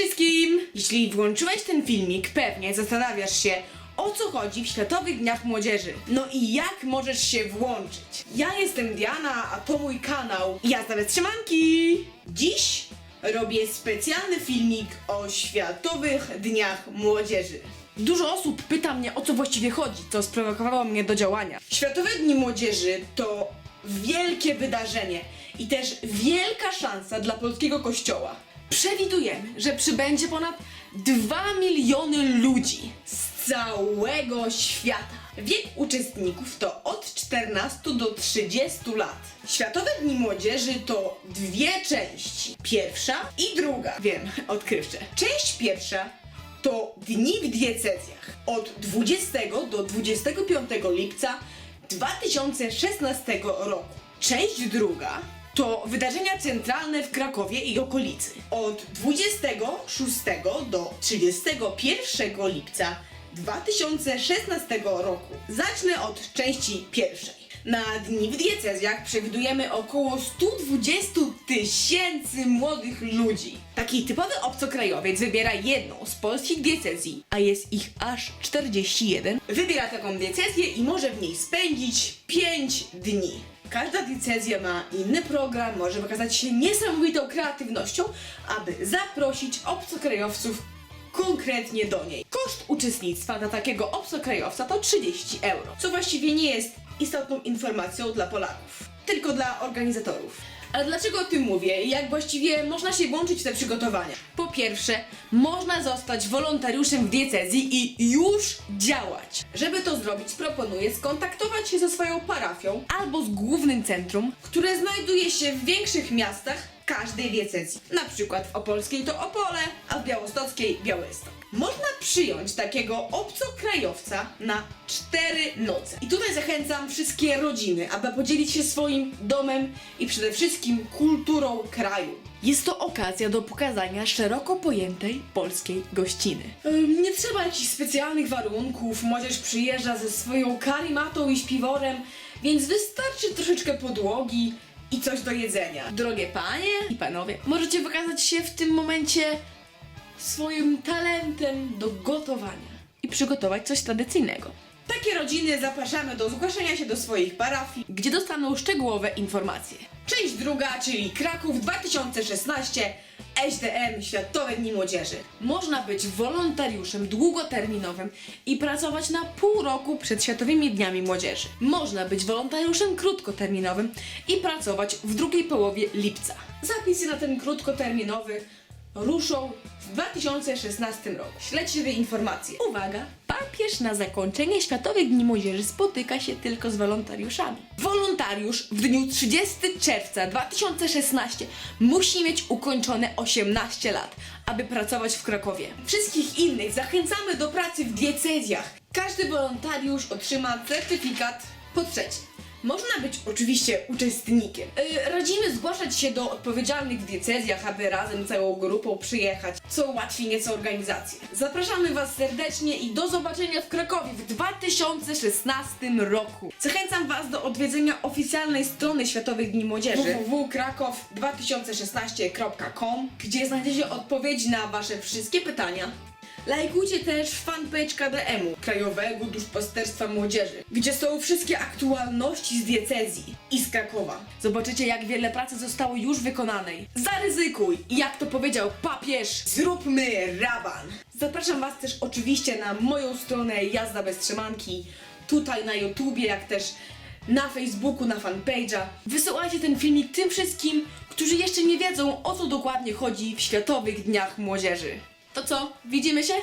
wszystkim! Jeśli włączyłeś ten filmik, pewnie zastanawiasz się, o co chodzi w Światowych Dniach Młodzieży. No i jak możesz się włączyć? Ja jestem Diana, a to mój kanał Jazda bez trzymanki! Dziś robię specjalny filmik o Światowych Dniach Młodzieży. Dużo osób pyta mnie, o co właściwie chodzi, co sprowokowało mnie do działania. Światowe Dni Młodzieży to wielkie wydarzenie i też wielka szansa dla polskiego kościoła. Przewidujemy, że przybędzie ponad 2 miliony ludzi z całego świata. Wiek uczestników to od 14 do 30 lat. Światowe Dni Młodzieży to dwie części. Pierwsza i druga. Wiem, odkrywcze. Część pierwsza to dni w diecezjach od 20 do 25 lipca 2016 roku. Część druga to wydarzenia centralne w Krakowie i okolicy od 26 do 31 lipca 2016 roku. Zacznę od części pierwszej. Na dni w diecezjach przewidujemy około 120 tysięcy młodych ludzi. Taki typowy obcokrajowiec wybiera jedną z polskich diecezji, a jest ich aż 41. Wybiera taką diecezję i może w niej spędzić 5 dni. Każda diecezja ma inny program, może wykazać się niesamowitą kreatywnością, aby zaprosić obcokrajowców konkretnie do niej. Koszt uczestnictwa dla takiego obcokrajowca to 30 euro, co właściwie nie jest istotną informacją dla Polaków, tylko dla organizatorów. Ale dlaczego o tym mówię? Jak właściwie można się włączyć w te przygotowania? Po pierwsze, można zostać wolontariuszem w diecezji i już działać. Żeby to zrobić, proponuję skontaktować się ze swoją parafią albo z głównym centrum, które znajduje się w większych miastach każdej diecezji. Na przykład w Opolskiej to Opole, a w Białostockiej Białystok. Można przyjąć takiego obcokrajowca na cztery noce. I tutaj zachęcam wszystkie rodziny, aby podzielić się swoim domem i przede wszystkim kulturą kraju. Jest to okazja do pokazania szeroko pojętej polskiej gościny. Ym, nie trzeba jakichś specjalnych warunków, młodzież przyjeżdża ze swoją karimatą i śpiworem, więc wystarczy troszeczkę podłogi, i coś do jedzenia. Drogie panie i panowie, możecie wykazać się w tym momencie swoim talentem do gotowania i przygotować coś tradycyjnego. Takie rodziny zapraszamy do zgłaszania się do swoich parafii, gdzie dostaną szczegółowe informacje. Część druga, czyli Kraków 2016, SDM Światowe Dni Młodzieży. Można być wolontariuszem długoterminowym i pracować na pół roku przed Światowymi Dniami Młodzieży. Można być wolontariuszem krótkoterminowym i pracować w drugiej połowie lipca. Zapisy na ten krótkoterminowy ruszą w 2016 roku. Śledźcie informacje. Uwaga! Papież na zakończenie Światowych Dni Młodzieży spotyka się tylko z wolontariuszami. Wolontariusz w dniu 30 czerwca 2016 musi mieć ukończone 18 lat, aby pracować w Krakowie. Wszystkich innych zachęcamy do pracy w diecezjach. Każdy wolontariusz otrzyma certyfikat po trzecie. Można być oczywiście uczestnikiem. Yy, radzimy zgłaszać się do odpowiedzialnych w diecezjach, aby razem całą grupą przyjechać, co ułatwi nieco organizację. Zapraszamy Was serdecznie i do zobaczenia w Krakowie w 2016 roku. Zachęcam Was do odwiedzenia oficjalnej strony Światowych Dni Młodzieży www.krakow2016.com, gdzie znajdziecie odpowiedzi na Wasze wszystkie pytania. Lajkujcie też fanpage KDM-u, Krajowego Duszpasterstwa Młodzieży, gdzie są wszystkie aktualności z diecezji i z Krakowa. Zobaczycie, jak wiele pracy zostało już wykonanej. Zaryzykuj! I jak to powiedział papież, zróbmy raban! Zapraszam Was też oczywiście na moją stronę Jazda bez trzymanki, tutaj na YouTubie, jak też na Facebooku, na fanpage'a. Wysyłajcie ten filmik tym wszystkim, którzy jeszcze nie wiedzą, o co dokładnie chodzi w Światowych Dniach Młodzieży. To co, widzimy się?